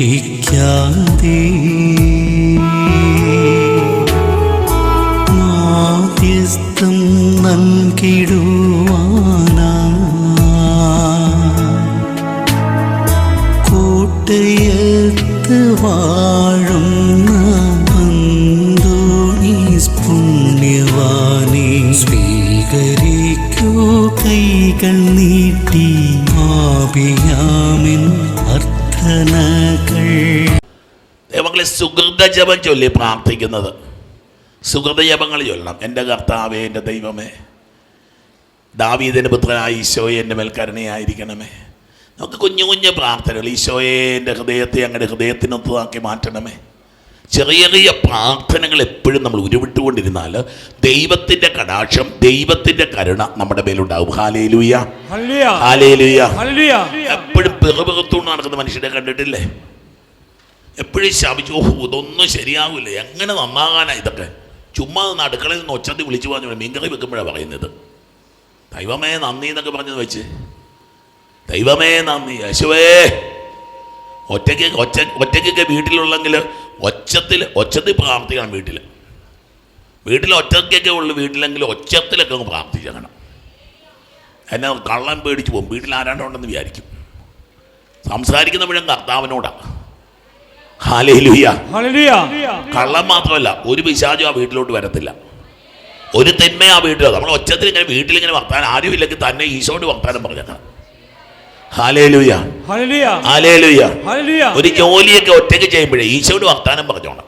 ഉപേക്ഷിച്ചാലുപേക്ഷിക്കാതെ ദൈവങ്ങളെ സുഹൃത ജപം ചൊല്ലി പ്രാർത്ഥിക്കുന്നത്. സുഹൃത ജപങ്ങൾ ചൊല്ലണം. എന്റെ കർത്താവേ എന്റെ ദൈവമേ ദാവീതിന്റെ പുത്രനായ ഈശോയെ എന്റെ മേൽ കരുണയായിരിക്കണമേ. നമുക്ക് കുഞ്ഞു കുഞ്ഞു പ്രാർത്ഥനകൾ ഈശോയെ എന്റെ ഹൃദയത്തെ അങ്ങനെ ഹൃദയത്തിനൊത്തതാക്കി മാറ്റണമേ. ചെറിയ ചെറിയ പ്രാർത്ഥനകൾ എപ്പോഴും നമ്മൾ ഉരുവിട്ടുകൊണ്ടിരുന്നാൽ ദൈവത്തിന്റെ കടാക്ഷം ദൈവത്തിന്റെ കരുണ നമ്മുടെ മേലുണ്ടാവും. ഹാലേലുയ. ഹല്ലേലൂയ. എപ്പോഴും പിറപിറത്തുകൊണ്ട് നടക്കുന്ന മനുഷ്യരെ കണ്ടിട്ടില്ലേ? എപ്പോഴും ശാപിച്ചു ഓഹ് ഇതൊന്നും ശരിയാവില്ല. എങ്ങനെ നന്നാകാനാ ഇതൊക്കെ? ചുമ്മാ നിന്ന് അടുക്കളയിൽ നിന്ന് ഒച്ചത്തി വിളിച്ചു പറഞ്ഞു മീൻകറി വെക്കുമ്പോഴാണ് പറയുന്നത്. ദൈവമേ നന്ദി എന്നൊക്കെ പറഞ്ഞത് വെച്ച്. ദൈവമേ നന്ദി. യശുവേ. ഒറ്റയ്ക്ക് ഒച്ച ഒറ്റയ്ക്കൊക്കെ വീട്ടിലുള്ളെങ്കിൽ ഒച്ചത്തിൽ ഒച്ചത്തിൽ പ്രാർത്ഥിക്കണം വീട്ടിൽ വീട്ടിൽ ഒറ്റയ്ക്കൊക്കെ ഉള്ളു വീട്ടിലെങ്കിൽ ഒച്ചത്തിലൊക്കെ അങ്ങ് പ്രാർത്ഥിക്കണം. എന്നെ കള്ളൻ പേടിച്ച് പോകും. വീട്ടിൽ ആരാണ്ടുണ്ടെന്ന് വിചാരിക്കും. സംസാരിക്കുന്ന മുഴുവൻ കർത്താവിനോടാണ്. കള്ളം മാത്രമല്ല ഒരു പിശാചും ആ വീട്ടിലോട്ട് വരത്തില്ല. ഒരു തെന്മ ആ വീട്ടിൽ നമ്മൾ ഒച്ചത്തിൽ ഇങ്ങനെ വീട്ടിലിങ്ങനെ വർത്താനം ആരും ഇല്ലെങ്കിൽ തന്നെ ഈശോട് വർത്താനം പറഞ്ഞേക്കണം. ഒരു ജോലിയൊക്കെ ഒറ്റയ്ക്ക് ചെയ്യുമ്പോഴേ ഈശോട് വർത്താനം പറഞ്ഞോണം.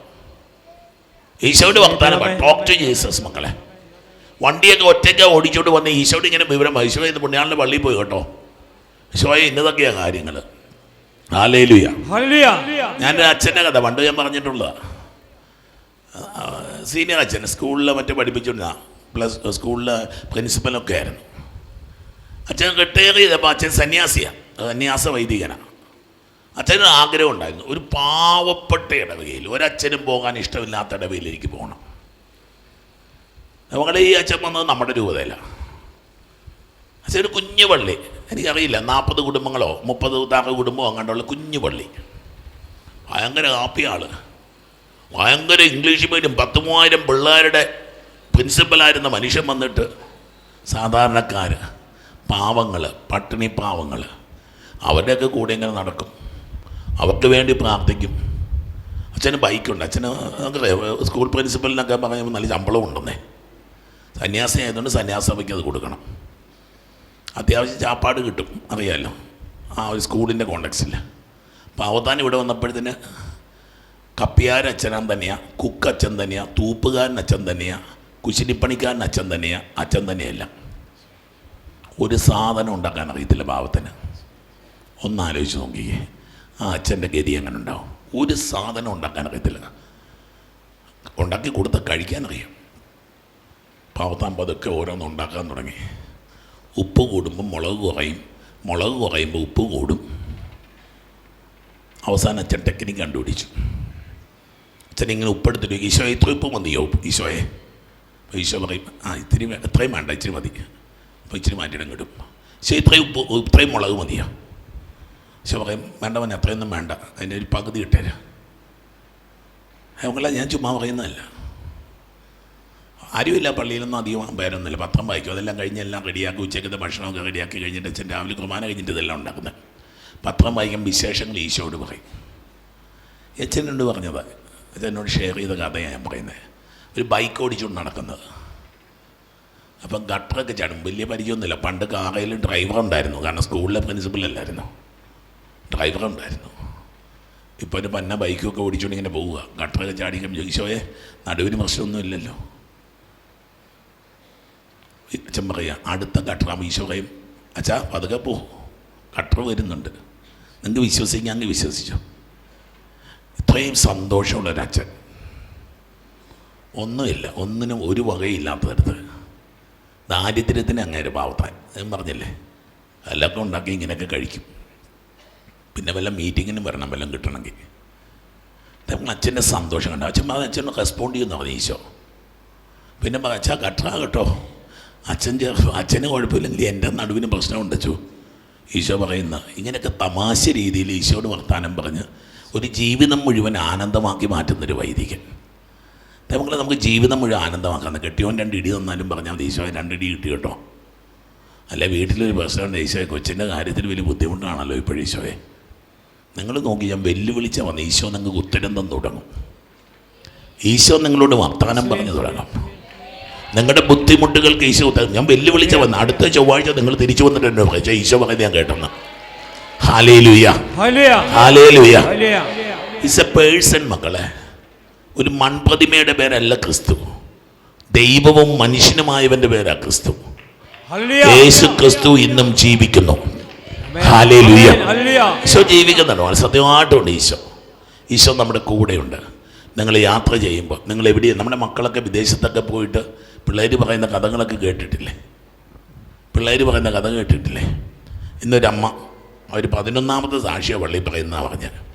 ഈശോട് വർത്താനം ടോക്ക് ടു ജീസസ് മക്കളെ. വണ്ടിയൊക്കെ ഒറ്റയ്ക്ക് ഓടിച്ചോണ്ട് വന്ന് ഈശോട് ഇങ്ങനെ വിവരം ഈശോ ഇന്ന് പുണ്യാളിന്റെ പള്ളിയിൽ പോയി കേട്ടോ. ഈശോയെ ഇന്നതൊക്കെയാ കാര്യങ്ങൾ ഞാൻ അച്ഛന്റെ കഥ പണ്ട് ഞാൻ പറഞ്ഞിട്ടുള്ളതാണ് സീനിയർ അച്ഛൻ സ്കൂളിൽ മറ്റേ പഠിപ്പിച്ചുകൊണ്ടാ പ്ലസ് സ്കൂളിലെ പ്രിൻസിപ്പലൊക്കെ ആയിരുന്നു. അച്ഛൻ റിട്ടയർ ചെയ്തപ്പോൾ അച്ഛൻ സന്യാസിയാണ് സന്യാസ വൈദികനാണ് അച്ഛന് ആഗ്രഹം ഉണ്ടായിരുന്നു ഒരു പാവപ്പെട്ട ഇടവകയിൽ ഒരച്ഛനും പോകാൻ ഇഷ്ടമില്ലാത്ത ഇടവകയിൽ എനിക്ക് പോകണം. നമ്മുടെ ഈ അച്ഛൻ വന്നത് നമ്മുടെ രൂപതയിലാണ് അച്ഛൻ ഒരു കുഞ്ഞു പള്ളി എനിക്കറിയില്ല നാൽപ്പത് കുടുംബങ്ങളോ മുപ്പത് താറ് കുടുംബമോ അങ്ങോട്ടുള്ള കുഞ്ഞു പള്ളി. ഭയങ്കര ആൾ. ഭയങ്കര ഇംഗ്ലീഷ് മീഡിയം പത്ത് മൂവായിരം പിള്ളേരുടെ പ്രിൻസിപ്പലായിരുന്ന മനുഷ്യൻ വന്നിട്ട് സാധാരണക്കാർ പാവങ്ങൾ പട്ടിണി പാവങ്ങൾ അവരുടെയൊക്കെ കൂടെ ഇങ്ങനെ നടക്കും. അവർക്ക് വേണ്ടി പ്രാർത്ഥിക്കും. അച്ഛന് ബൈക്കുണ്ട്. അച്ഛന് സ്കൂൾ പ്രിൻസിപ്പലിനൊക്കെ പറയുമ്പോൾ നല്ല ശമ്പളം ഉണ്ടെന്നേ. സന്യാസി ആയതുകൊണ്ട് സന്യാസഭയ്ക്ക് അത് കൊടുക്കണം. അത്യാവശ്യം ചാപ്പാട് കിട്ടും അറിയാമല്ലോ ആ ഒരു സ്കൂളിന്റെ കോണ്ടക്സിൽ അപ്പോൾ അവതാൻ ഇവിടെ വന്നപ്പോഴത്തേന് കപ്പിയാരൻ അച്ഛനാൻ തന്നെയാണ് കുക്ക് അച്ഛൻ തന്നെയാണ് തൂപ്പുകാരൻ അച്ഛൻ തന്നെയാണ് കുശിനിപ്പണിക്കാരൻ അച്ഛൻ തന്നെയാണ് അച്ഛൻ തന്നെയല്ല. ഒരു സാധനം ഉണ്ടാക്കാൻ അറിയത്തില്ല ഭാവത്തിന് ഒന്നാലോചിച്ച് നോക്കിയേ ആ അച്ഛന്റെ ഗതി എങ്ങനെ ഉണ്ടാവും? ഒരു സാധനം ഉണ്ടാക്കാൻ അറിയത്തില്ല. ഉണ്ടാക്കി കൊടുത്ത കഴിക്കാൻ അറിയാം. പാവത്താൻ പതുക്കെ ഓരോന്ന് ഉണ്ടാക്കാൻ തുടങ്ങി. ഉപ്പ് കൂടുമ്പോൾ മുളക് കുറയും. മുളക് കുറയുമ്പോൾ ഉപ്പ് കൂടും. അവസാനം അച്ഛൻ ടെക്നിക്ക് കണ്ടുപിടിച്ചു. അച്ഛൻ ഇങ്ങനെ ഉപ്പെടുത്തിട്ട് ഈശോ ഇത്ര ഉപ്പ് മതിയോ ഈശോയെ. അപ്പോൾ ഈശോ പറയും ആ ഇത്തിരി എത്രയും വേണ്ട ഇച്ചിരി മതി. അപ്പോൾ ഇച്ചിരി മാറ്റിയിടം കിട്ടും. ഈശോ ഇത്രയും ഉപ്പ് ഇത്രയും മുളക് മതിയോ? ഈശോ പറയും വേണ്ട മോനെ അത്രയൊന്നും വേണ്ട. അതിന്റെ ഒരു പകുതി ഇട്ടേരാ. അവങ്ങളെ ഞാൻ ചുമ്മാ പറയുന്നതല്ല. ആരുമില്ല പള്ളിയിലൊന്നും അധികം പേരൊന്നുമില്ല പത്രം വായിക്കും. അതെല്ലാം കഴിഞ്ഞ് എല്ലാം റെഡിയാക്കി ഉച്ചയ്ക്കത്തെ ഭക്ഷണമൊക്കെ റെഡിയാക്കി കഴിഞ്ഞിട്ട് അച്ഛൻ രാവിലെ കുർബാന കഴിഞ്ഞിട്ട് ഇതെല്ലാം ഉണ്ടാക്കുന്നത്. പത്രം വായിക്കാൻ വിശേഷങ്ങൾ ഈശോട് പറയും. അച്ഛനോട് പറഞ്ഞത് അച്ഛനോട് ഷെയർ ചെയ്ത കഥയാണ് ഞാൻ പറയുന്നത് ഒരു ബൈക്ക് ഓടിച്ചുകൊണ്ട് നടക്കുന്നത്. അപ്പം ഗട്ടറൊക്കെ ചാടും. വലിയ പരിചയമൊന്നുമില്ല. പണ്ട് കാറയിൽ ഡ്രൈവർ ഉണ്ടായിരുന്നു. കാരണം സ്കൂളിലെ പ്രിൻസിപ്പൽ അല്ലായിരുന്നു. ഡ്രൈവർ ഉണ്ടായിരുന്നു. ഇപ്പോൾ ഒരു പന്ന ബൈക്കൊക്കെ ഓടിച്ചുകൊണ്ട് ഇങ്ങനെ പോവുക. ഗട്ടറൊക്കെ ചാടി കഴിയുമ്പോൾ ഈശോയെ നടുവിന് പ്രശ്നമൊന്നും ഇല്ലല്ലോ അച്ഛൻ പറയുക അടുത്ത ഈശോ കയ്യും അച്ഛാ പതുക്കെ പോ. കട്ടർ വരുന്നുണ്ട്. നിങ്ങൾക്ക് വിശ്വസിക്കാൻ അങ്ങ് വിശ്വസിച്ചു. ഇത്രയും സന്തോഷമുള്ളൊരച്ഛൻ ഒന്നുമില്ല. ഒന്നിനും ഒരു വകയില്ലാത്തടത്ത് ദാരിദ്ര്യത്തിന് അങ്ങേര് പാവത്താൻ. ഞാൻ പറഞ്ഞില്ലേ? എല്ലാം ഉണ്ടാക്കി ഇങ്ങനെയൊക്കെ കഴിക്കും. പിന്നെ വല്ല മീറ്റിങ്ങിനും വരണം വല്ലതും കിട്ടണമെങ്കിൽ. അച്ഛന്റെ സന്തോഷം കണ്ടോ? അച്ഛൻ അച്ഛനോട് റെസ്പോണ്ട് ചെയ്യുന്നു പറഞ്ഞു ഈശോ പിന്നെ അച്ഛാ കട്ടറാ കേട്ടോ. അച്ഛൻ അച്ഛന് കുഴപ്പമില്ലെങ്കിൽ എന്റെ നടുവിന് പ്രശ്നമുണ്ട് അച്ചു. ഈശോ പറയുന്ന ഇങ്ങനെയൊക്കെ തമാശ രീതിയിൽ ഈശോയുടെ വർത്താനം പറഞ്ഞ് ഒരു ജീവിതം മുഴുവൻ ആനന്ദമാക്കി മാറ്റുന്നൊരു വൈദികൻ. അതേപോലെ നമുക്ക് ജീവിതം മുഴുവൻ ആനന്ദമാക്കാം കെട്ടിയോൻ രണ്ട് ഇടി തന്നാലും പറഞ്ഞാൽ മതി. ഈശോ രണ്ടിടി കിട്ടി കേട്ടോ. അല്ലെ വീട്ടിലൊരു പ്രശ്നമുണ്ട്. ഈശോയെ കൊച്ചിന്റെ കാര്യത്തിൽ വലിയ ബുദ്ധിമുട്ടാണല്ലോ ഇപ്പോഴും ഈശോയെ. നിങ്ങൾ നോക്കി ഞാൻ വെല്ലുവിളിച്ച വന്ന് ഈശോ നിങ്ങൾക്ക് ഉത്തരം തന്നു തുടങ്ങും. ഈശോ നിങ്ങളോട് വർത്തമാനം പറഞ്ഞു തുടങ്ങും. നിങ്ങളുടെ ബുദ്ധിമുട്ടുകൾക്ക് ഈശോ ഉത്തരം ഞാൻ വെല്ലുവിളിച്ച വന്ന അടുത്ത ചൊവ്വാഴ്ച നിങ്ങൾ തിരിച്ചു വന്നിട്ടുണ്ട്? പക്ഷേ ഈശോ പറയുന്നത് ഞാൻ കേട്ടെന്ന്. ഇസ് എ പേഴ്സൺ മക്കളെ. ഒരു മൺപ്രതിമയുടെ പേരല്ല ക്രിസ്തു. ദൈവവും മനുഷ്യനുമായവന്റെ പേരാ ക്രിസ്തു. യേശു ക്രിസ്തു ഇന്നും ജീവിക്കുന്നു. ഈശോ ജീവിക്കുന്നുണ്ട്? സത്യമായിട്ടുണ്ട് ഈശോ. ഈശോ നമ്മുടെ കൂടെയുണ്ട്. നിങ്ങൾ യാത്ര ചെയ്യുമ്പോൾ നിങ്ങൾ എവിടെയാണ് നമ്മുടെ മക്കളൊക്കെ വിദേശത്തൊക്കെ പോയിട്ട് പിള്ളേർ പറയുന്ന കഥകളൊക്കെ കേട്ടിട്ടില്ലേ? പിള്ളേർ പറയുന്ന കഥ കേട്ടിട്ടില്ലേ? ഇന്നൊരമ്മ അവർ പതിനൊന്നാമത്തെ സാക്ഷിയ പള്ളി പറയുന്നതാണ് പറഞ്ഞത്.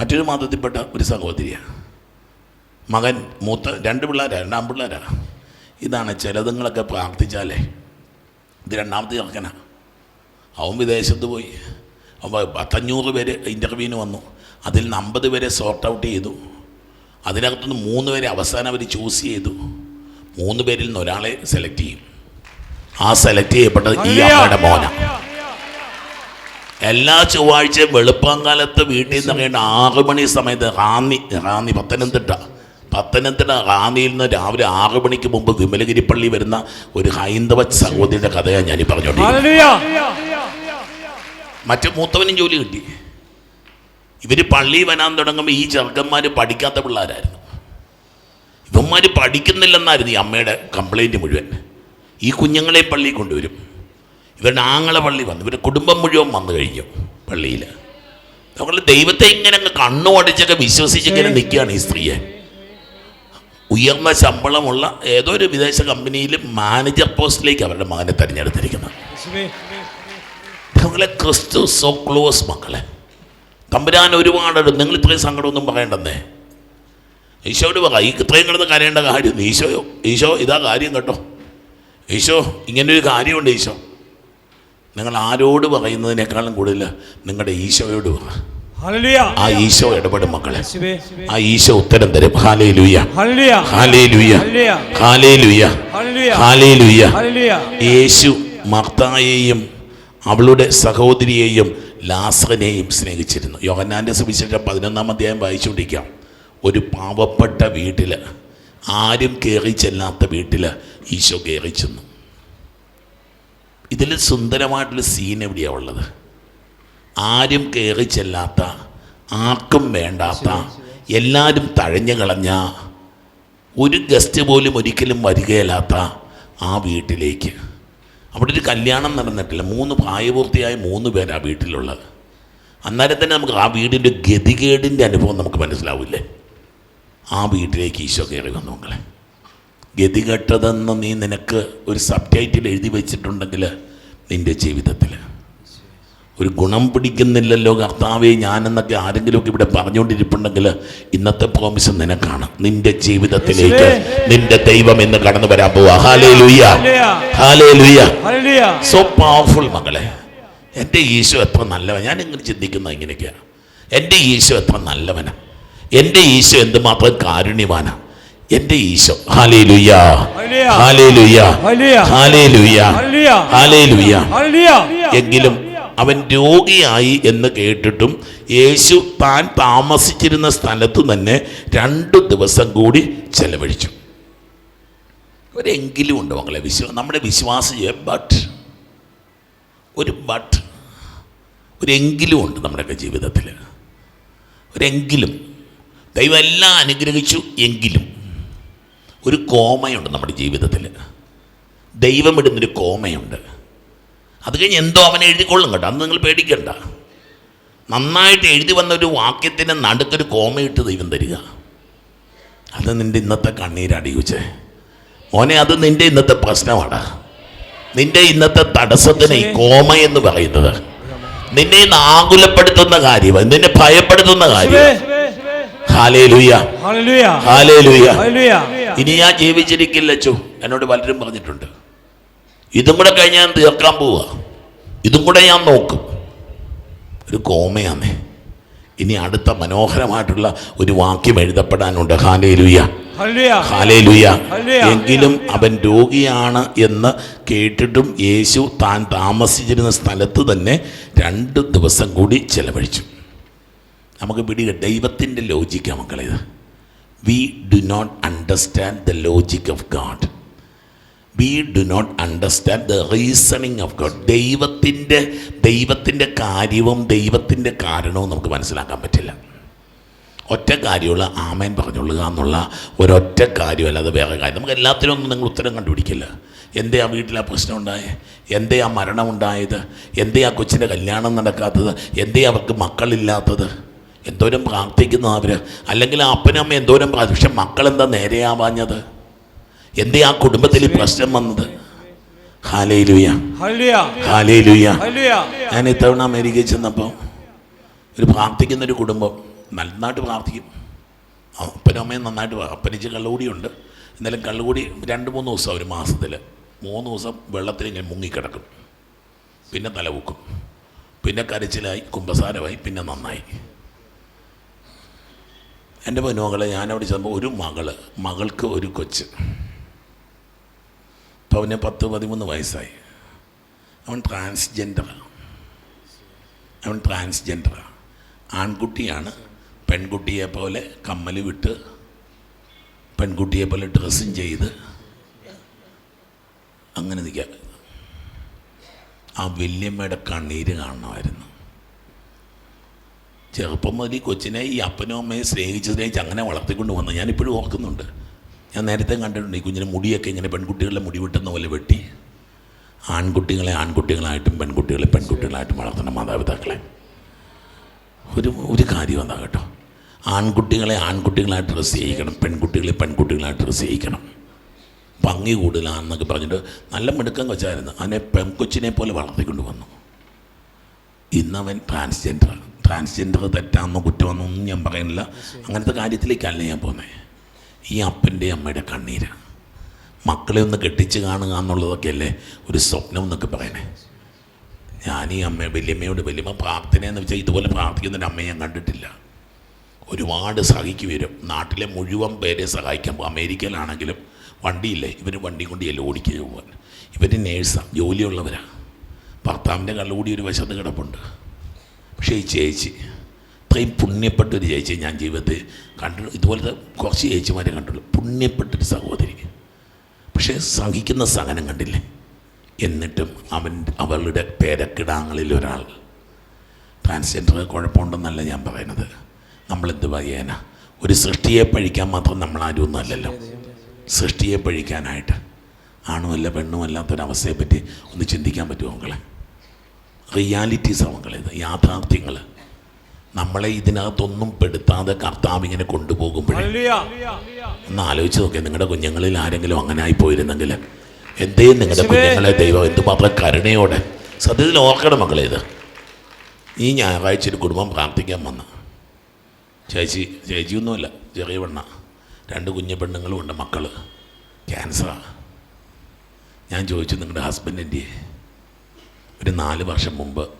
മറ്റൊരു മതത്തിൽപ്പെട്ട ഒരു സഹോദരിയാണ് മകൻ മൂത്ത രണ്ട് പിള്ളേരാ രണ്ടാം പിള്ളേരാ ഇതാണ് ചിലതുങ്ങളൊക്കെ പ്രാർത്ഥിച്ചാലേ ഇത് രണ്ടാമത്തെ ചെറുക്കനാണ് അവൻ വിദേശത്ത് പോയി. അവൻ പത്തഞ്ഞൂറ് പേര് ഇന്റർവ്യൂവിന് വന്നു. അതിൽ നിന്ന് അമ്പത് പേരെ സോർട്ട് ഔട്ട് ചെയ്തു. അതിനകത്തുനിന്ന് മൂന്ന് പേരെ അവസാനം അവർ ചൂസ് ചെയ്തു. മൂന്ന് പേരിൽ നിന്ന് ഒരാളെ സെലക്ട് ചെയ്യും. ആ സെലക്ട് ചെയ്യപ്പെട്ടത് ഈ അമ്മയുടെ മോനാണ് എല്ലാ ചൊവ്വാഴ്ചയും വെളുപ്പാങ്കാലത്ത് വീട്ടിൽ നിന്ന് കഴിഞ്ഞ ആറ് മണി സമയത്ത് റാന്നി റാന്നി പത്തനംതിട്ട. പത്തനംതിട്ട റാന്നിയിൽ നിന്ന് രാവിലെ ആറ് മണിക്ക് മുമ്പ് വിമലഗിരിപ്പള്ളി വരുന്ന ഒരു ഹൈന്ദവ സഹോദരിയുടെ കഥയാണ് ഞാൻ പറഞ്ഞുകൊണ്ടിരിക്കുന്നത് ഹല്ലേലൂയ. മറ്റു മൂത്തവനും ജോലി കിട്ടി. ഇവർ പള്ളി വരാൻ തുടങ്ങുമ്പോൾ ഈ ചെറുക്കന്മാർ പഠിക്കാത്ത പിള്ളേരായിരുന്നു. ഇവന്മാർ പഠിക്കുന്നില്ലെന്നായിരുന്നു ഈ അമ്മയുടെ കംപ്ലൈന്റ് മുഴുവൻ. ഈ കുഞ്ഞുങ്ങളെ പള്ളി കൊണ്ടുവരും. ഇവരുടെ ആങ്ങളെ പള്ളി വന്നു. ഇവരുടെ കുടുംബം മുഴുവൻ വന്നു കഴിഞ്ഞു പള്ളിയിൽ നമ്മൾ ദൈവത്തെ ഇങ്ങനെ അങ്ങ് കണ്ണു അടിച്ചൊക്കെ വിശ്വസിച്ചിങ്ങനെ നിൽക്കുകയാണ് ഈ സ്ത്രീയെ. ഉയർന്ന ശമ്പളമുള്ള ഏതോ ഒരു വിദേശ കമ്പനിയിൽ മാനേജർ പോസ്റ്റിലേക്ക് അവരുടെ മകനെ തിരഞ്ഞെടുത്തിരിക്കുന്നത് യേശുവേ. ക്രിസ്തു സോ ക്ലോസ് മക്കളെ. തമ്പുരാൻ ഒരുപാട് നിങ്ങൾ ഇത്രയും സങ്കടമൊന്നും പറയണ്ടെന്നേ. ഈശോയോട് പറ ഈ ഇത്രയും കിടന്ന് കരയേണ്ട കാര്യം ഈശോയോ ഈശോ ഇതാ കാര്യം കേട്ടോ. ഈശോ ഇങ്ങനൊരു കാര്യമുണ്ട് ഈശോ. നിങ്ങൾ ആരോട് പറയുന്നതിനേക്കാളും കൂടുതൽ നിങ്ങളുടെ ഈശോയോട് പറ. ആ ഈശോ ഇടപെടും മക്കളെ. ആ ഈശോ ഉത്തരം തരും. ഹാലേ ലുയ്യ ഹാലേ ലുയ്യ ഹാലേ ലുയ്യ ഹാലേ ലുയ്യ യേശു മർത്തായെയും അവളുടെ സഹോദരിയെയും ലാസകനെയും സ്നേഹിച്ചിരുന്നു. യോഹന്നാന്റെ സുവിശേഷം പതിനൊന്നാം അധ്യായം വായിച്ചുകൊണ്ടിരിക്കാം ഒരു പാവപ്പെട്ട വീട്ടിൽ ആരും കയറി ചെല്ലാത്ത വീട്ടിൽ ഈശോ കയറി ചെന്നു. ഇതിൽ സുന്ദരമായിട്ടുള്ള സീൻ എവിടെയാണ് ഉള്ളത്? ആരും കയറി ചെല്ലാത്ത ആർക്കും വേണ്ടാത്ത എല്ലാവരും തഴഞ്ഞു കളഞ്ഞ ഒരു ഗസ്റ്റ് പോലും ഒരിക്കലും വരികയില്ലാത്ത ആ വീട്ടിലേക്ക്. അവിടെ ഒരു കല്യാണം നടന്നിട്ടില്ല. മൂന്ന് പ്രായപൂർത്തിയായ മൂന്ന് പേരാണ് വീട്ടിലുള്ളത്. അന്നേരം തന്നെ നമുക്ക് ആ വീടിന്റെ ഗതികേടിന്റെ അനുഭവം നമുക്ക് മനസ്സിലാവില്ലേ? ആ വീട്ടിലേക്ക് ഈശോ കയറി വന്നു മക്കളെ. ഗതികെട്ടതെന്ന് നീ നിനക്ക് ഒരു സബ്ജക്റ്റിൽ എഴുതി വെച്ചിട്ടുണ്ടെങ്കിൽ നിന്റെ ജീവിതത്തിൽ. ഒരു ഗുണം പിടിക്കുന്നില്ലല്ലോ കർത്താവെ ഞാനെന്നൊക്കെ ആരെങ്കിലുമൊക്കെ ഇവിടെ പറഞ്ഞുകൊണ്ടിരിപ്പുണ്ടെങ്കിൽ ഇന്നത്തെ പ്രോമിസ് നിനക്കാണ്. നിന്റെ ജീവിതത്തിലേക്ക് നിന്റെ ദൈവം എന്ന് കടന്നു വരാൻ പോവാ. ഹാലേ ലുയ്യ ഹാലേ ലുയ്യ ഹല്ലേലൂയ. സോ പവർഫുൾ മകളെ എന്റെ ഈശോ എത്ര നല്ലവൻ ഞാൻ ഇങ്ങനെ ചിന്തിക്കുന്ന ഇങ്ങനെയൊക്കെയാണ് എന്റെ ഈശോ എത്ര നല്ലവനാ. എന്റെ ഈശോ എന്തുമാത്രം കാരുണ്യവാനാ. എന്റെ ഈശോ. ഹാലേ ലുയ്യ ഹാലേ ലുയ്യ ഹാലേ ലുയ്യ ഹാലേ ലുയ്യ എങ്കിലും അവൻ രോഗിയായി എന്ന് കേട്ടിട്ടും യേശു താൻ താമസിച്ചിരുന്ന സ്ഥലത്തു തന്നെ രണ്ടു ദിവസം കൂടി ചെലവഴിച്ചു. ഒരെങ്കിലും ഉണ്ട് മകളെ വിശ്വാസം നമ്മുടെ വിശ്വാസ ബട്ട് ഒരു ബട്ട് ഒരെങ്കിലും ഉണ്ട് നമ്മുടെയൊക്കെ ജീവിതത്തിൽ ഒരെങ്കിലും ദൈവം എല്ലാം അനുഗ്രഹിച്ചു എങ്കിലും ഒരു കോമയുണ്ട് നമ്മുടെ ജീവിതത്തിൽ ദൈവം ഇടുന്നൊരു കോമയുണ്ട്. അത് കഴിഞ്ഞ് എന്തോ അവനെ എഴുതിക്കൊള്ളും കേട്ടോ. അന്ന് നിങ്ങൾ പേടിക്കണ്ട. നന്നായിട്ട് എഴുതി വന്ന ഒരു വാക്യത്തിന് നടുക്കൊരു കോമയിട്ട് ദൈവം തരിക. അത് നിന്റെ ഇന്നത്തെ കണ്ണീരടിയുച്ചേ മോനെ അത് നിന്റെ ഇന്നത്തെ പ്രശ്നമാണ് നിന്റെ ഇന്നത്തെ തടസ്സത്തിന് ഈ കോമ എന്ന് പറയുന്നത്. നിന്നെ ആകുലപ്പെടുത്തുന്ന കാര്യമാണ് നിന്നെ ഭയപ്പെടുത്തുന്ന കാര്യം ഇനി ഞാൻ ജീവിച്ചിരിക്കില്ല ചോ എന്നോട് പലരും പറഞ്ഞിട്ടുണ്ട്. ഇതും കൂടെ കഴിഞ്ഞ് ഞാൻ തീർക്കാൻ പോവുക ഇതും കൂടെ ഞാൻ നോക്കും. ഒരു കോമയാന്നേ. ഇനി അടുത്ത മനോഹരമായിട്ടുള്ള ഒരു വാക്യം എഴുതപ്പെടാനുണ്ട്. ഹാലേലുയ. ഹാലേലുയ. എങ്കിലും അവൻ രോഗിയാണ് എന്ന് കേട്ടിട്ടും യേശു താൻ താമസിച്ചിരുന്ന സ്ഥലത്ത് തന്നെ രണ്ട് ദിവസം കൂടി ചെലവഴിച്ചു. നമുക്ക് പിടിക ദൈവത്തിന്റെ ലോജിക്കാണ് മക്കളേത് we do not understand the logic of God we do not understand the reasoning of God ദൈവത്തിന്റെ ദൈവത്തിന്റെ കാര്യവും ദൈവത്തിന്റെ കാരണവും നമുക്ക് മനസ്സിലാക്കാൻ പറ്റില്ല. ഒറ്റ കാര്യമുള്ള ആമേൻ പറഞ്ഞുകൊള്ളുക എന്നുള്ള ഒരൊറ്റ കാര്യമല്ലാതെ വേറെ കാര്യം. നമുക്ക് എല്ലാത്തിനും ഒന്നും നിങ്ങൾ ഉത്തരം കണ്ടുപിടിക്കില്ല. എന്തേ ആ വീട്ടിൽ ആ പ്രശ്നം ഉണ്ടായത് എന്തേ ആ മരണം ഉണ്ടായത്? എന്തേ ആ കൊച്ചിന്റെ കല്യാണം നടക്കാത്തത്? എന്തേ അവർക്ക് മക്കളില്ലാത്തത്? എന്തോരം പ്രാർത്ഥിക്കുന്നു അവർ അല്ലെങ്കിൽ ആ അപ്പനും അമ്മ എന്തോരം പക്ഷെ മക്കളെന്താ നേരെയാവാഞ്ഞത്? എന്തേ ആ കുടുംബത്തിൽ പ്രശ്നം വന്നത്? ഞാൻ ഇത്തവണ അമേരിക്കയിൽ ചെന്നപ്പോൾ ഒരു പ്രാർത്ഥിക്കുന്ന ഒരു കുടുംബം നന്നായിട്ട് പ്രാർത്ഥിക്കും. അപ്പനും അമ്മയും നന്നായിട്ട് അപ്പനിച്ച് കള്ളുകൂടിയുണ്ട്. എന്നാലും കള്ളുകൂടി രണ്ട് മൂന്ന് ദിവസം ഒരു മാസത്തിൽ മൂന്ന് ദിവസം വെള്ളത്തിൽ ഇങ്ങനെ മുങ്ങിക്കിടക്കും. പിന്നെ തലവൂക്കും. പിന്നെ കരച്ചിലായി കുമ്പസാരമായി പിന്നെ നന്നായി. എന്റെ പൊന്നുമകളെ ഞാനവിടെ ചെന്നപ്പോൾ ഒരു മകൾ മകൾക്ക് ഒരു കൊച്ച്. അപ്പോൾ അവന് പത്ത് പതിമൂന്ന് വയസ്സായി. അവൻ ട്രാൻസ്ജെൻഡറാണ് അവൻ ട്രാൻസ്ജെൻഡറാണ് ആൺകുട്ടിയാണ് പെൺകുട്ടിയെ പോലെ കമ്മൽ വിട്ട് പെൺകുട്ടിയെ പോലെ ഡ്രസ്സും ചെയ്ത് അങ്ങനെ നിൽക്കുക. ആ വല്യമ്മയുടെ കണ്ണീര് കാണണമായിരുന്നു ചെറുപ്പം മുതൽ ഈ കൊച്ചിനെ ഈ അപ്പനും അമ്മയും സ്നേഹിച്ച് അങ്ങനെ വളർത്തിക്കൊണ്ട് വന്നു ഞാനിപ്പോഴും ഓർക്കുന്നുണ്ട്. ഞാൻ നേരത്തെ കണ്ടിട്ടുണ്ട് ഈ കുഞ്ഞിന് മുടിയൊക്കെ ഇങ്ങനെ പെൺകുട്ടികളുടെ മുടി വെട്ടുന്ന പോലെ വെട്ടി. ആൺകുട്ടികളെ ആൺകുട്ടികളായിട്ടും പെൺകുട്ടികളെ പെൺകുട്ടികളായിട്ടും വളർത്തുന്ന മാതാപിതാക്കളെ. ഒരു ഒരു കാര്യം എന്താ കേട്ടോ. ആൺകുട്ടികളെ ആൺകുട്ടികളായിട്ട് ഡ്രസ്സ് ചെയ്യിക്കണം പെൺകുട്ടികളെ പെൺകുട്ടികളായിട്ട് ഡ്രസ്സ് ചെയ്യിക്കണം. ഭംഗി കൂടുതലാണെന്നൊക്കെ പറഞ്ഞിട്ട് നല്ല മിടുക്കം കൊച്ചായിരുന്നു. അവനെ പെൺകൊച്ചിനെ പോലെ വളർത്തിക്കൊണ്ട് വന്നു. ഇന്നവൻ ട്രാൻസ്ജെൻഡർ ട്രാൻസ്ജെൻഡർ തെറ്റാണെന്നോ കുറ്റമെന്നോ ഞാൻ പറയുന്നില്ല. അങ്ങനത്തെ കാര്യത്തിലേക്കല്ല ഞാൻ പോകുന്നത് ഈ അപ്പന്റെ അമ്മയുടെ കണ്ണീര്. മക്കളെ ഒന്ന് കെട്ടിച്ച് കാണുക എന്നുള്ളതൊക്കെ അല്ലേ ഒരു സ്വപ്നം എന്നൊക്കെ പറയണേ ഞാൻ ഈ അമ്മ വലിയമ്മയോട് വലിയമ്മ പ്രാർത്ഥന എന്ന് വെച്ചാൽ ഇതുപോലെ പ്രാർത്ഥിക്കുന്നൊരു അമ്മയെ ഞാൻ കണ്ടിട്ടില്ല. ഒരുപാട് സഹിക്ക് വരും. നാട്ടിലെ മുഴുവൻ പേരെ സഹായിക്കാൻ പോകും. അമേരിക്കയിലാണെങ്കിലും വണ്ടിയില്ലേ? ഇവർ വണ്ടി കൊണ്ട് എല്ലാം ഓടിക്കുക പോകാൻ ഇവർ നേഴ്സാണ് ജോലിയുള്ളവരാണ് ഭർത്താവിന്റെ കള്ളുകൂടി ഒരു വശത്ത് കിടപ്പുണ്ട്. പക്ഷേ ഈ ചേച്ചി ഇത്രയും പുണ്യപ്പെട്ട ഒരു ചേച്ചി ഞാൻ ജീവിതത്തിൽ കണ്ടു ഇതുപോലത്തെ കുറച്ച് ചേച്ചിമാരെ കണ്ടുള്ളൂ പുണ്യപ്പെട്ടൊരു സഹോദരി പക്ഷേ സഹിക്കുന്ന സഹനം കണ്ടില്ലേ? എന്നിട്ടും അവൻ അവളുടെ പേരക്കിടാങ്ങളിൽ ഒരാൾ. ട്രാൻസ്ജെൻഡർ കുഴപ്പമുണ്ടെന്നല്ല ഞാൻ പറയുന്നത്. നമ്മളെന്ത് പറയാന ഒരു സൃഷ്ടിയെ പഴിക്കാൻ മാത്രം നമ്മൾ ആരും ഒന്നുമല്ലല്ലോ സൃഷ്ടിയെ പഴിക്കാനായിട്ട്. ആണുമല്ല പെണ്ണുമല്ലാത്തൊരവസ്ഥയെ പറ്റി ഒന്ന് ചിന്തിക്കാൻ പറ്റുമോ മക്കളെ? റിയാലിറ്റീസ് മക്കളെ ഇത് യാഥാർത്ഥ്യങ്ങൾ നമ്മളെ ഇതിനകത്തൊന്നും പെടുത്താതെ കർത്താവ് ഇങ്ങനെ കൊണ്ടുപോകുമ്പോഴേ ഒന്ന് ആലോചിച്ച് നോക്കിയാൽ നിങ്ങളുടെ കുഞ്ഞുങ്ങളിൽ ആരെങ്കിലും അങ്ങനെ ആയി പോയിരുന്നെങ്കിൽ എന്തേ നിങ്ങളുടെ കുഞ്ഞുങ്ങളെ ദൈവം എന്തുമാത്രം കരുണയോടെ സത്യത്തിൽ ഓർക്കണം മക്കളെ ഇത്. ഈ ഞായറാഴ്ച ഒരു കുടുംബം പ്രാർത്ഥിക്കാൻ വന്ന്. ചേച്ചി ചേച്ചിയൊന്നുമല്ല ചെറിയ പെണ്ണ. രണ്ട് കുഞ്ഞു പെണ്ണുങ്ങളും ഉണ്ട് മക്കൾ ക്യാൻസറാണ് ഞാൻ ചോദിച്ചു നിങ്ങളുടെ ഹസ്ബൻഡിന്റെ ഒരു നാല് വർഷം മുമ്പ്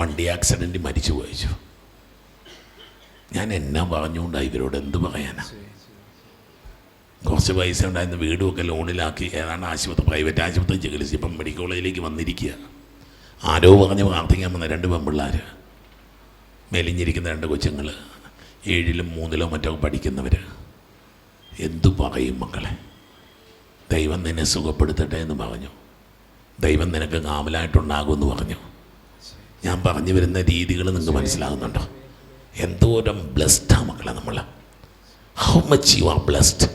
വണ്ടി ആക്സിഡന്റ് മരിച്ചു പോയിച്ചു. ഞാൻ എന്നാ പറഞ്ഞുകൊണ്ടാണ് ഇവരോട് എന്ത് പറയാനാ? കുറച്ച് പൈസ ഉണ്ടായിരുന്ന വീടുമൊക്കെ ലോണിലാക്കി ഏതാണ് ആശുപത്രി പ്രൈവറ്റ് ആശുപത്രി ചികിത്സ ഇപ്പം മെഡിക്കൽ കോളേജിലേക്ക് വന്നിരിക്കുക. ആരോ പറഞ്ഞ് പ്രാർത്ഥിക്കാൻ വന്ന രണ്ട് പെൺപിള്ളേർ മെലിഞ്ഞിരിക്കുന്ന രണ്ട് കൊച്ചുങ്ങൾ ഏഴിലും മൂന്നിലോ മറ്റോ പഠിക്കുന്നവർ എന്തു പറയും മക്കളെ? ദൈവം നിന്നെ സുഖപ്പെടുത്തട്ടെ എന്ന് പറഞ്ഞു. ദൈവം നിനക്ക് കാമലായിട്ടുണ്ടാകുമെന്ന് പറഞ്ഞു. ഞാൻ പറഞ്ഞു വരുന്ന രീതികൾ നിങ്ങൾക്ക് മനസ്സിലാകുന്നുണ്ടോ? എന്തോരം ബ്ലെസ്ഡാണ് മക്കളെ നമ്മൾ how much you are blessed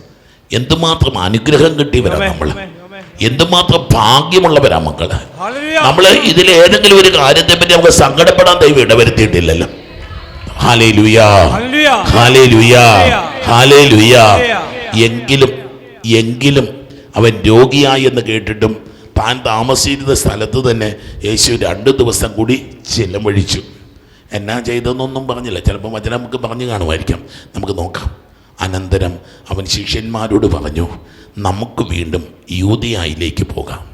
എന്തുമാത്രം അനുഗ്രഹം കിട്ടിയവരാ നമ്മൾ എന്തുമാത്രം ഭാഗ്യമുള്ളവരാ മക്കൾ. ഹല്ലേലൂയ നമ്മൾ ഇതിൽ ഏതെങ്കിലും ഒരു കാര്യത്തെ പറ്റി നമുക്ക് സങ്കടപ്പെടാൻ ദൈവം ഇടവരുത്തിയിട്ടില്ലല്ലോ. ഹാലേ ലുയാ ഹാലേ ലുയാ ഹാലേ ലുയാ എങ്കിലും എങ്കിലും അവൻ രോഗിയായി എന്ന് കേട്ടിട്ടും താൻ താമസിച്ചിരുന്ന സ്ഥലത്ത് തന്നെ യേശു രണ്ട് ദിവസം കൂടി ചിലവഴിച്ചു എന്നാ ചെയ്തതെന്നൊന്നും പറഞ്ഞില്ല. ചിലപ്പോൾ വചനം നമുക്ക് പറഞ്ഞു കാണുമായിരിക്കാം. നമുക്ക് നോക്കാം. അനന്തരം അവൻ ശിഷ്യന്മാരോട് പറഞ്ഞു നമുക്ക് വീണ്ടും യൂതിയായിലേക്ക് പോകാം.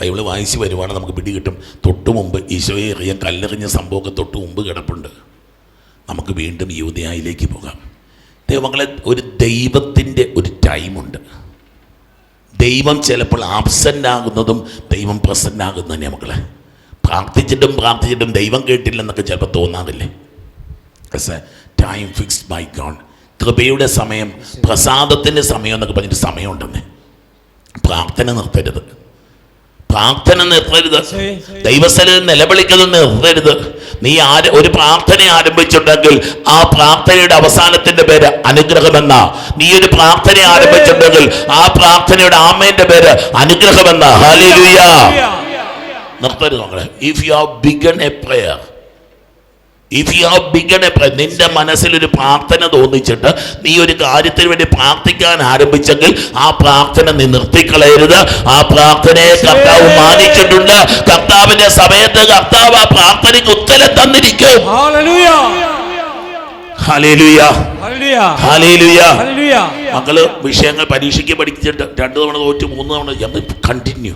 ബൈബിൾ വായിച്ച് വരുവാണ് നമുക്ക് പിടികിട്ടും തൊട്ട് മുമ്പ് ഈശോയെ എറിയാൻ കല്ലെറിഞ്ഞ സംഭവമൊക്കെ തൊട്ട് മുമ്പ് കിടപ്പുണ്ട്. നമുക്ക് വീണ്ടും യൂതയായിലേക്ക് പോകാം. ദൈവങ്ങളെ ഒരു ദൈവത്തിന്റെ ഒരു ടൈമുണ്ട്. ദൈവം ചിലപ്പോൾ ആബ്സെന്റ് ആകുന്നതും ദൈവം പ്രസന്റ് ആകുന്നതും തന്നെ മക്കളെ. പ്രാർത്ഥിച്ചിട്ടും പ്രാർത്ഥിച്ചിട്ടും ദൈവം കേട്ടില്ലെന്നൊക്കെ ചിലപ്പോൾ തോന്നാറില്ലേ? ടൈം ഫിക്സ്ഡ് ബൈ ഗോഡ് കൃപയുടെ സമയം പ്രസാദത്തിന്റെ സമയം എന്നൊക്കെ പറഞ്ഞിട്ട് സമയമുണ്ടെന്ന്. പ്രാർത്ഥന നിർത്തരുത്. പ്രാർത്ഥന നിർത്തരുത്. ദൈവസ്ഥലിൽ നിലവിളിക്കുന്നത് നിർത്തരുത്. നീ ആര് ഒരു പ്രാർത്ഥന ആരംഭിച്ചിട്ടുണ്ടെങ്കിൽ ആ പ്രാർത്ഥനയുടെ അവസാനത്തിന്റെ പേര് അനുഗ്രഹമെന്ന. നീ ഒരു പ്രാർത്ഥന ആരംഭിച്ചിട്ടുണ്ടെങ്കിൽ ആ പ്രാർത്ഥനയുടെ ആമേന്റെ പേര് അനുഗ്രഹമെന്ന. ഹാലേലുയ നിർത്തരുത് മക്കളെ. If you have begun a prayer if you have begun a prayer നിന്റെ മനസ്സിൽ ഒരു പ്രാർത്ഥന തോന്നിച്ചിട്ട് നീ ഒരു കാര്യത്തിന് വേണ്ടി പ്രാർത്ഥിക്കാൻ ആരംഭിച്ചെങ്കിൽ ആ പ്രാർത്ഥന നീ നിർത്തിക്കളയരുത്. ആ പ്രാർത്ഥനയെ കർത്താവ് മാനിച്ചിട്ടുണ്ട്. കർത്താവിന്റെ സമയത്ത് കർത്താവ് ആ പ്രാർത്ഥനയ്ക്ക് ഉത്തരം തന്നിരിക്കും. മക്കൾ വിഷയങ്ങൾ പരീക്ഷയ്ക്ക് പഠിച്ചിട്ട് രണ്ടു തവണ തോറ്റ് മൂന്ന് തവണ കണ്ടിന്യൂ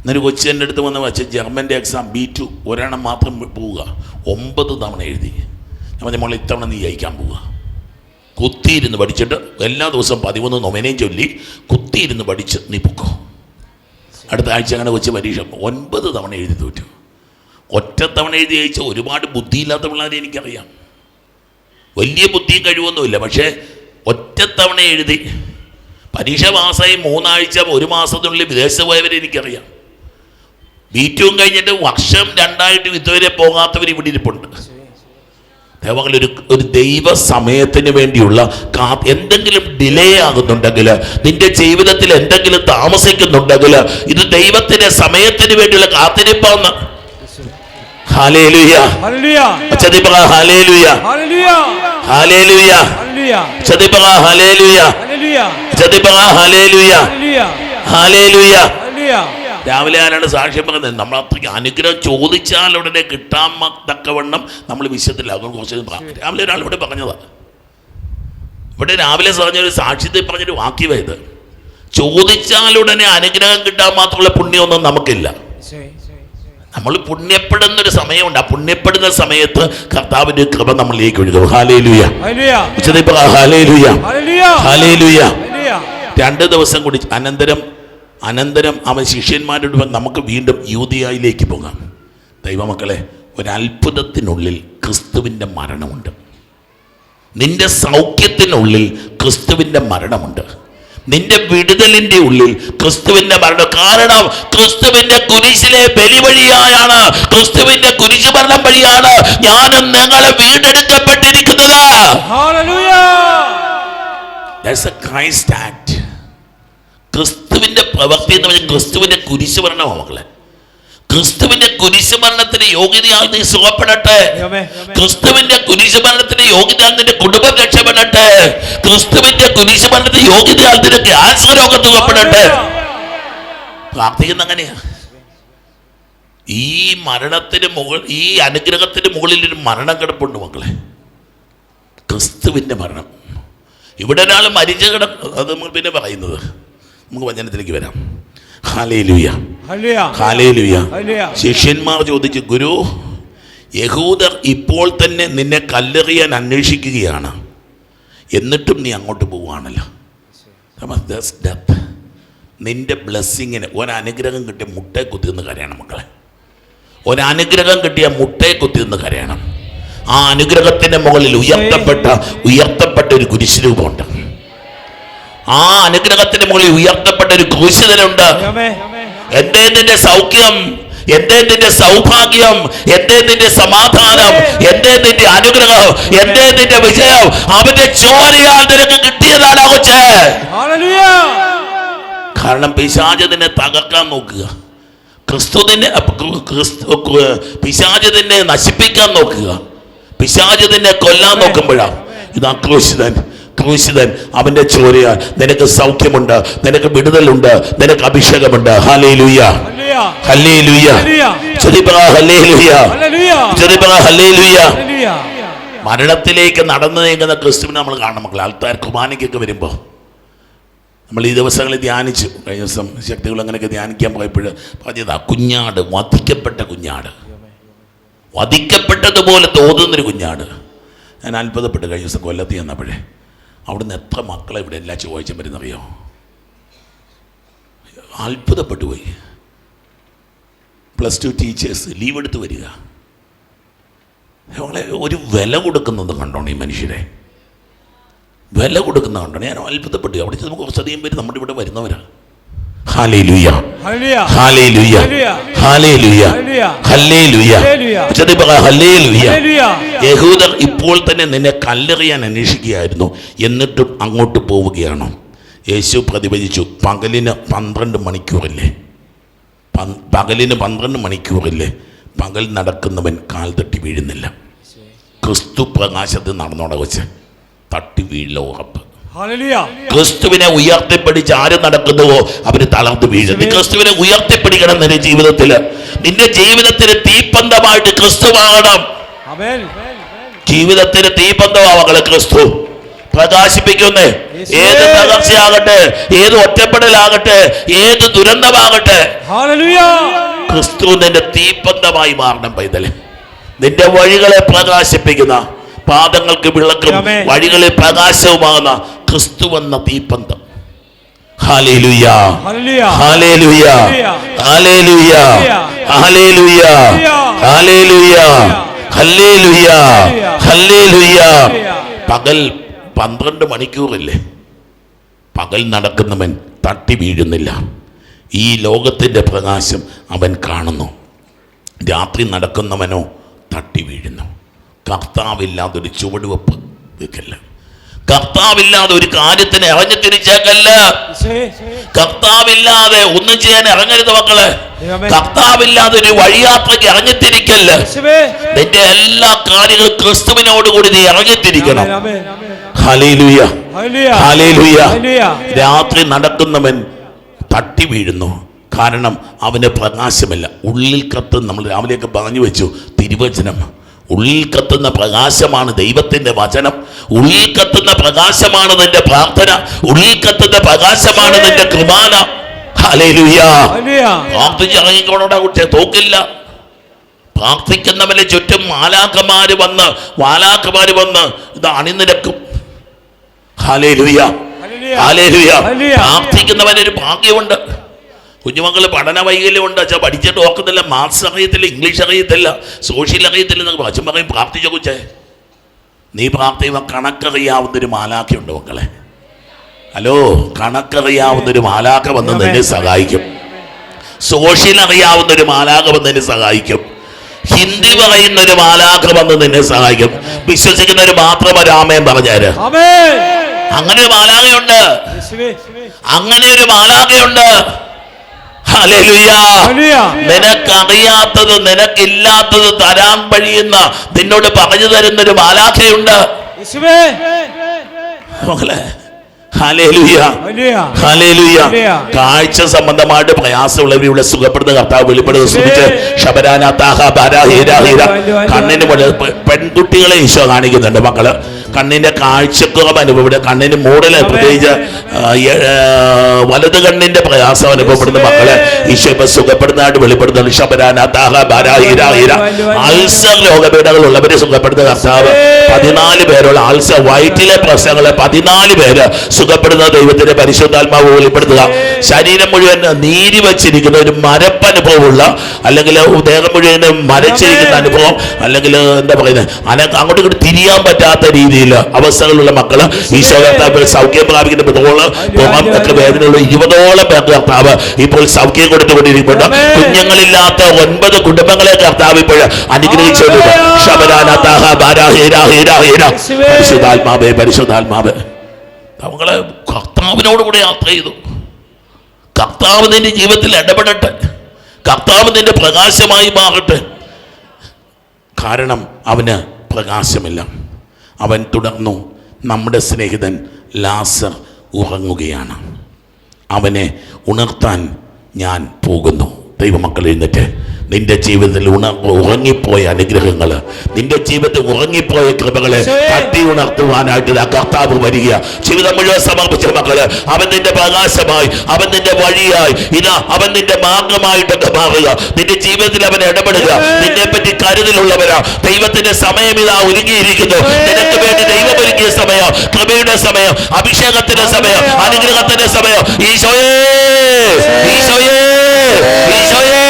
എന്നൊരു കൊച്ചു എന്റെ അടുത്ത് വന്ന് വെച്ച ജർമ്മന്റെ എക്സാം ബി ടു ഒരെണ്ണം മാത്രം പോവുക. ഒമ്പത് തവണ എഴുതി. ഞാൻ പറഞ്ഞ മോളെ ഇത്തവണ നീ ജയിക്കാൻ പോവുക. കുത്തിയിരുന്ന് പഠിച്ചിട്ട് എല്ലാ ദിവസവും പതിമൂന്ന് നൊമനയും ചൊല്ലി കുത്തിയിരുന്ന് പഠിച്ച് നീ പൊക്കോ. അടുത്ത ആഴ്ച അങ്ങനെ കൊച്ചു പരീക്ഷ ഒൻപത് തവണ എഴുതി തോറ്റു. ഒറ്റ തവണ എഴുതി ജയിച്ച ഒരുപാട് ബുദ്ധിയില്ലാത്ത പിള്ളേരെ എനിക്കറിയാം. വലിയ ബുദ്ധിയും കഴിവൊന്നുമില്ല പക്ഷേ ഒറ്റ തവണ എഴുതി. പരീക്ഷ പാസ്സായി മൂന്നാഴ്ച ഒരു മാസത്തിനുള്ളിൽ വിദേശത്ത് പോയവരെ എനിക്കറിയാം. ബീറ്റും കഴിഞ്ഞിട്ട് വർഷം രണ്ടായിട്ട് ഇതുവരെ പോകാത്തവർ ഇവിടെ ഇരിപ്പുണ്ട്. ദൈവങ്ങൾ ഒരു ഒരു ദൈവ സമയത്തിന് വേണ്ടിയുള്ള കാ എന്തെങ്കിലും ഡിലേ ആകുന്നുണ്ടെങ്കിൽ നിന്റെ ജീവിതത്തിൽ എന്തെങ്കിലും താമസിക്കുന്നുണ്ടെങ്കിൽ ഇത് ദൈവത്തിന്റെ സമയത്തിന് വേണ്ടിയുള്ള കാത്തിരിപ്പാന്ന് ഹാലേലുയ രാവിലെ ആരാണ് സാക്ഷ്യം പറഞ്ഞത്? നമ്മൾ അത്രയ്ക്ക് അനുഗ്രഹം ചോദിച്ചാൽ ഉടനെ കിട്ടാൻ തക്കവണ്ണം നമ്മൾ വിശ്വത്തില്ല അതുകൊണ്ട് കുറച്ച് രാവിലെ ഒരാൾ ഇവിടെ പറഞ്ഞതാണ് ഇവിടെ രാവിലെ പറഞ്ഞൊരു സാക്ഷ്യത്തിൽ പറഞ്ഞൊരു വാക്യമായത് ചോദിച്ചാൽ ഉടനെ അനുഗ്രഹം കിട്ടാൻ മാത്രമുള്ള പുണ്യമൊന്നും നമുക്കില്ല. നമ്മൾ പുണ്യപ്പെടുന്നൊരു സമയമുണ്ട്. ആ പുണ്യപ്പെടുന്ന സമയത്ത് കർത്താവിന്റെ കൃപ നമ്മളിലേക്ക് ഒഴുകും. ഹാലേലുയ ഹാലേലുയ ഹാലേലുയ രണ്ട് ദിവസം കൂടി അനന്തരം അനന്തരം അവൻ ശിഷ്യന്മാരോട് നമുക്ക് വീണ്ടും യൂതിയായിലേക്ക് പോകാം. ദൈവമക്കളെ ഒരത്ഭുതത്തിനുള്ളിൽ ക്രിസ്തുവിന്റെ മരണമുണ്ട്. നിന്റെ സൗഖ്യത്തിനുള്ളിൽ ക്രിസ്തുവിന്റെ മരണമുണ്ട്. നിന്റെ വിടുതലിന്റെ ഉള്ളിൽ ക്രിസ്തുവിന്റെ മരണം. കാരണം ക്രിസ്തുവിന്റെ കുരിശിലെ ബലി വഴിയായാണ് ക്രിസ്തുവിന്റെ കുരിശ് മരണം വഴിയാണ് ഞാനും നിങ്ങളെ വീണ്ടെടുക്കപ്പെട്ടിരിക്കുന്നത്. Christ act. ക്രിസ്തുവിന്റെ പ്രവൃത്തി എന്ന് പറഞ്ഞാൽ ക്രിസ്തുവിന്റെ കുരിശ് മരണമാണ് മക്കളെ. ക്രിസ്തുവിന്റെ കുരിശുമരണത്തിന് യോഗ്യതയാൽ നീ സുഖപ്പെടട്ടെ. ക്രിസ്തുവിന്റെ കുരിശുമരണത്തിന് യോഗ്യതയാൽ നിന്റെ കുടുംബം രക്ഷപ്പെടട്ടെ. ക്രിസ്തുവിന്റെ കുരിശുമരണത്തിന് യോഗ്യതയാൽ നിന്റെ ക്യാൻസർ രോഗം സുഖപ്പെടട്ടെ പ്രാർത്ഥിക്കുന്ന അങ്ങനെയാ. ഈ മരണത്തിന് മുകൾ ഈ അനുഗ്രഹത്തിന് മുകളിൽ ഒരു മരണം കിടപ്പുണ്ട് മക്കളെ. ക്രിസ്തുവിന്റെ മരണം. ഇവിടെ ഒരാൾ മരിച്ചു കിടക്കും അത് നമ്മൾ പിന്നെ പറയുന്നത്. നമുക്ക് വചനത്തിലേക്ക് വരാം. ശിഷ്യന്മാർ ചോദിച്ചു ഗുരു യഹൂദർ ഇപ്പോൾ തന്നെ നിന്നെ കല്ലെറിയാൻ അന്വേഷിക്കുകയാണ്. എന്നിട്ടും നീ അങ്ങോട്ട് പോവുകയാണല്ലോ. ഡെത്ത്. നിന്റെ ബ്ലെസ്സിങ്ങിന് ഒരനുഗ്രഹം കിട്ടിയ മുട്ടയെ കുത്തിന്ന് കരയണം മക്കളെ. ഒരനുഗ്രഹം കിട്ടിയ മുട്ടയെ കുത്തിന്ന് കരയണം. ആ അനുഗ്രഹത്തിന്റെ മുകളിൽ ഉയർത്തപ്പെട്ട ഉയർത്തപ്പെട്ട ഒരു കുരിശുരൂപമുണ്ട്. ആ അനുഗ്രഹത്തിന് മുകളിൽ ഉയർത്തപ്പെട്ട ഒരു ഘോഷിതനുണ്ട് എന്റെ എന്തേ നിന്റെ സൗഖ്യം? എന്തേ നിന്റെ സൗഭാഗ്യം? എന്തേ നിന്റെ സമാധാനം? എന്തേ നിന്റെ അനുഗ്രഹം? എന്തേ നിന്റെ വിജയം? അവന്റെ ചോരയാൽ നിനക്ക് കിട്ടിയതാണ് കൊച്ചേ. കാരണം പിശാചതിനെ തകർക്കാൻ നോക്കുക. ക്രിസ്തുവിനെ ക്രിസ്തു പിശാചതിനെ നശിപ്പിക്കാൻ നോക്കുക. പിശാചതിനെ കൊല്ലാൻ നോക്കുമ്പോഴാണ് ഇതാ ക്രൂശിതൻ. ക്രൂശിതൻ അവന്റെ ചോരയാൽ നിനക്ക് സൗഖ്യമുണ്ട് നിനക്ക് വിടുതലുണ്ട് നിനക്ക് അഭിഷേകമുണ്ട്. ഹലേ ഹല്ലേലൂയ. ഹല്ലേലൂയ. ഹല്ലേലൂയ. മരണത്തിലേക്ക് നടന്നു നീങ്ങുന്ന ക്രിസ്തുവിനെ നമ്മൾ കാണണം മക്കളെ. ആൾക്കാർ കുമാനിക്കൊക്കെ വരുമ്പോൾ നമ്മൾ ഈ ദിവസങ്ങളിൽ ധ്യാനിച്ചു. കഴിഞ്ഞ ദിവസം ശക്തികൾ അങ്ങനെയൊക്കെ ധ്യാനിക്കാൻ പോയപ്പോൾ പറഞ്ഞതാ കുഞ്ഞാട് വധിക്കപ്പെട്ട കുഞ്ഞാട്. വധിക്കപ്പെട്ടതുപോലെ തോന്നുന്നൊരു കുഞ്ഞാട്. ഞാൻ അത്ഭുതപ്പെട്ട് കഴിഞ്ഞ ദിവസം കൊല്ലത്തി ചെന്നപ്പോഴേ അവിടുന്ന് എത്ര മക്കളെ ഇവിടെ എല്ലാ ചൊവ്വാഴ്ചയും വരുന്നറിയോ? അത്ഭുതപ്പെട്ടു പോയി പ്ലസ് ടു ടീച്ചേഴ്സ് ലീവ് എടുത്ത് വരിക. ഞങ്ങളെ ഒരു വില കൊടുക്കുന്നത് കണ്ടോണം ഈ മനുഷ്യരെ. വില കൊടുക്കുന്ന കണ്ടോണം. ഞാൻ അത്ഭുതപ്പെട്ടു. അവിടെ ചെന്ന് കുറച്ചധികം പേര് നമ്മുടെ ഇവിടെ വരുന്നവരാ. യഹൂദർ ഇപ്പോൾ തന്നെ നിന്നെ കല്ലെറിയാൻ അന്വേഷിക്കുകയായിരുന്നു. എന്നിട്ടും അങ്ങോട്ട് പോവുകയാണോ. യേശു പ്രതിഭജിച്ചു പകലിന് പന്ത്രണ്ട് മണിക്കൂറില്ലേ? പകലിന് പന്ത്രണ്ട് മണിക്കൂറില്ലേ? പകൽ നടക്കുന്നവൻ കാൽ തട്ടി വീഴുന്നില്ല. ക്രിസ്തു പ്രകാശത്ത് നടന്നോടെ വെച്ച് തട്ടി വീഴില്ല ഉറപ്പ്. ക്രിസ്തുവിനെ ഉയർത്തിപ്പിടിച്ച് ആര് നടക്കുന്നുവോ അവർ തളർന്നു വീഴും. നീ ക്രിസ്തുവിനെ ഉയർത്തിപ്പിടിക്കണം നിന്റെ ജീവിതത്തിൽ നിന്റെ ജീവിതത്തിന് തീപ്പന്തമായിട്ട് ക്രിസ്തുവാകണം ജീവിതത്തിന് തീപന്തമാവങ്ങളെ ക്രിസ്തു. പ്രകാശിപ്പിക്കുന്നേ. ഏത് തകർച്ചയാകട്ടെ ഏത് ഒറ്റപ്പെടലാകട്ടെ ഏത് ദുരന്തമാകട്ടെ. ക്രിസ്തു നിന്റെ തീപ്പന്തമായി മാറണം പൈതലെ. നിന്റെ വഴികളെ പ്രകാശിപ്പിക്കുന്ന പാദങ്ങൾക്ക് വിളക്കും. വഴികളിൽ പ്രകാശവുമാകുന്ന ക്രിസ്തു എന്ന തീപ്പന്തം പകൽ പന്ത്രണ്ട് മണിക്കൂറില്ലേ? പകൽ നടക്കുന്നവൻ തട്ടി വീഴുന്നില്ല. ഈ ലോകത്തിന്റെ പ്രകാശം അവൻ കാണുന്നു. രാത്രി നടക്കുന്നവനോ തട്ടി വീഴുന്നു. കർത്താവില്ലാതെ ഒരു ചുവടുവെപ്പ് വെക്കല്ല. കർത്താവില്ലാതെ ഒരു കാര്യത്തിന് ഇറങ്ങി തിരിച്ചേക്കല്ല. കർത്താവില്ലാതെ ഒന്നും ചെയ്യാൻ ഇറങ്ങരുത് മക്കളെ. കർത്താവില്ലാതെ ഒരു വഴിയാത്രയ്ക്ക് ഇറങ്ങിത്തിരിക്കല്ല നിന്റെ എല്ലാ കാര്യങ്ങളും ക്രിസ്തുവിനോടുകൂടി നീ ഇറങ്ങിത്തിരിക്കണം രാത്രി നടക്കുന്നവൻ തട്ടി വീഴുന്നു. കാരണം അവന് പ്രകാശമല്ല. ഉള്ളിൽ കത്ത് നമ്മൾ രാവിലെയൊക്കെ പറഞ്ഞു വെച്ചു. തിരുവചനം. ഉള്ളിൽ കത്തുന്ന പ്രകാശമാണ് ദൈവത്തിന്റെ വചനം. ഉള്ളിൽ കത്തുന്ന പ്രകാശമാണ് നിന്റെ പ്രാർത്ഥന. ഉള്ളിൽ കത്തുന്ന പ്രകാശമാണ് നിന്റെ കൃപാന പ്രാർത്ഥിച്ചിറങ്ങിക്കോണോടാ കുട്ടിയെ തോക്കില്ല. പ്രാർത്ഥിക്കുന്നവന്റെ ചുറ്റും മാലാക്കമാര് വന്ന് മാലാക്കമാര് വന്ന് ഇത് അണിനിരക്കും. പ്രാർത്ഥിക്കുന്നവന് ഒരു ഭാഗ്യമുണ്ട്. കുഞ്ഞുമക്കൾ പഠന വൈകല്യമുണ്ട്. അച്ഛാ പഠിച്ചിട്ട് ഓക്കുന്നില്ല മാത്സ് അറിയത്തില്ല ഇംഗ്ലീഷ് അറിയത്തില്ല സോഷ്യൽ അറിയത്തില്ല എന്നൊക്കെ അച്ഛൻ പറയും പ്രാർത്ഥിച്ച കുച്ചേ? നീ പ്രാർത്ഥിക്കുമ്പോൾ കണക്കറിയാവുന്നൊരു മാലാഖയുണ്ട് മക്കളെ. ഹലോ കണക്കറിയാവുന്നൊരു മാലാക്ക വന്ന് നിന്നെ സഹായിക്കും. സോഷ്യൽ അറിയാവുന്നൊരു മാലാക വന്ന് നിന്നെ സഹായിക്കും. ഹിന്ദി പറയുന്ന ഒരു മാലാഖ വന്ന് നിന്നെ സഹായിക്കും. വിശ്വസിക്കുന്ന ഒരു മാത്രം ഒരാമയം പറഞ്ഞാൽ അങ്ങനെ ഒരു മാലാകയുണ്ട് യേശുവേ. അങ്ങനെ ഒരു. ഹല്ലേലൂയ നിനക്കറിയാത്തത് നിനക്കില്ലാത്തത് തരാൻ കഴിയുന്ന നിന്നോട് പറഞ്ഞു തരുന്ന ഒരു മാലാഖയുണ്ട് മകളെ. കാഴ്ച സംബന്ധമായിട്ട് പ്രയാസമുള്ളവരുടെ സുഖപ്പെടുന്ന കർത്താവ് വെളിപ്പെടുന്നത് ശ്രമിച്ച് ശബരാന താഹ ബാര ഹീര ഹീര കണ്ണിന് പെൺകുട്ടികളെ ഈശോ കാണിക്കുന്നുണ്ട് മക്കൾ. കണ്ണിന്റെ കാഴ്ചക്കുറവ് അനുഭവപ്പെടുക കണ്ണിന് മൂടൽ പ്രത്യേകിച്ച് വലത് കണ്ണിന്റെ പ്രയാസം അനുഭവപ്പെടുന്ന മക്കളെ. ഈശോ ഇപ്പൊ സുഖപ്പെടുന്നതായിട്ട് വെളിപ്പെടുന്നുണ്ട്. ശബരാന താഹ ബാര ഹീര അൾസർ രോഗപീഠകൾ ഉള്ളവരെ സുഖപ്പെടുന്ന കർത്താവ്. പതിനാല് പേരുള്ള ആൽസർ വയറ്റിലെ പ്രശ്നങ്ങളെ പതിനാല് പേര് സുഖപ്പെടുന്ന ദൈവത്തിന്റെ പരിശുദ്ധാത്മാവ് വെളിപ്പെടുത്തുക. ശരീരം മുഴുവൻ നീരി വച്ചിരിക്കുന്ന ഒരു മരപ്പനുഭവമുള്ള അല്ലെങ്കിൽ ദേഹം മുഴുവൻ മരച്ചിരിക്കുന്ന അനുഭവം അല്ലെങ്കിൽ എന്താ പറയുന്നത് അങ്ങോട്ട് ഇങ്ങോട്ട് തിരിയാൻ പറ്റാത്ത രീതിയിൽ അവസ്ഥകളുള്ള മക്കൾ ഈശോ കർത്താവ് സൗഖ്യം പ്രാപിക്കുന്ന ഒക്കെ വേദനയുള്ള ഇരുപതോളം പേർ കർത്താവ് ഇപ്പോൾ സൗഖ്യം കൊടുത്തുകൊണ്ടിരിക്കുന്നുണ്ട് കുഞ്ഞുങ്ങളില്ലാത്ത ഒൻപത് കുടുംബങ്ങളെ കർത്താവ് ഇപ്പോൾ അനുഗ്രഹിച്ചുകൊണ്ട് പരിശുദ്ധാത്മാവേ പരിശുദ്ധാത്മാവേ. നമ്മളെ കർത്താവിനോട് കൂടെ യാത്ര ചെയ്തു. കർത്താവ് നിന്റെ ജീവിതത്തിൽ ഇടപെടട്ടെ. കർത്താവ് നിന്റെ പ്രകാശമായി മാറട്ടെ. കാരണം അവന് പ്രകാശമില്ല. അവൻ തുടർന്നു നമ്മുടെ സ്നേഹിതൻ ലാസർ ഉറങ്ങുകയാണ്. അവനെ ഉണർത്താൻ ഞാൻ പോകുന്നു. ദൈവമക്കൾ എഴുന്നേറ്റ് നിന്റെ ജീവിതത്തിൽ ഉണ ഉറങ്ങിപ്പോയ അനുഗ്രഹങ്ങൾ നിന്റെ ജീവിതത്തിൽ ഉറങ്ങിപ്പോയ കൃപകളെ തട്ടി ഉണർത്തുവാനായിട്ട് ആ കർത്താവ് വരിക. ജീവിതം മുഴുവൻ സമർപ്പിച്ച മക്കൾ അവൻ നിന്റെ പ്രകാശമായി അവൻ നിന്റെ വഴിയായി ഇതാ അവൻ നിന്റെ മാർഗമായിട്ടൊക്കെ മാറുക. നിന്റെ ജീവിതത്തിൽ അവൻ ഇടപെടുക. നിന്നെ പറ്റി കരുതലുള്ളവരാ. ദൈവത്തിന്റെ സമയം ഇതാ ഒരുങ്ങിയിരിക്കുന്നു. നിനക്ക് വേണ്ടി ദൈവം ഒരുങ്ങിയ സമയം കൃപയുടെ സമയം അഭിഷേകത്തിന്റെ സമയം അനുഗ്രഹത്തിന്റെ സമയം. ഈശോയേ. ഈശോയേ. ഈശോയേ.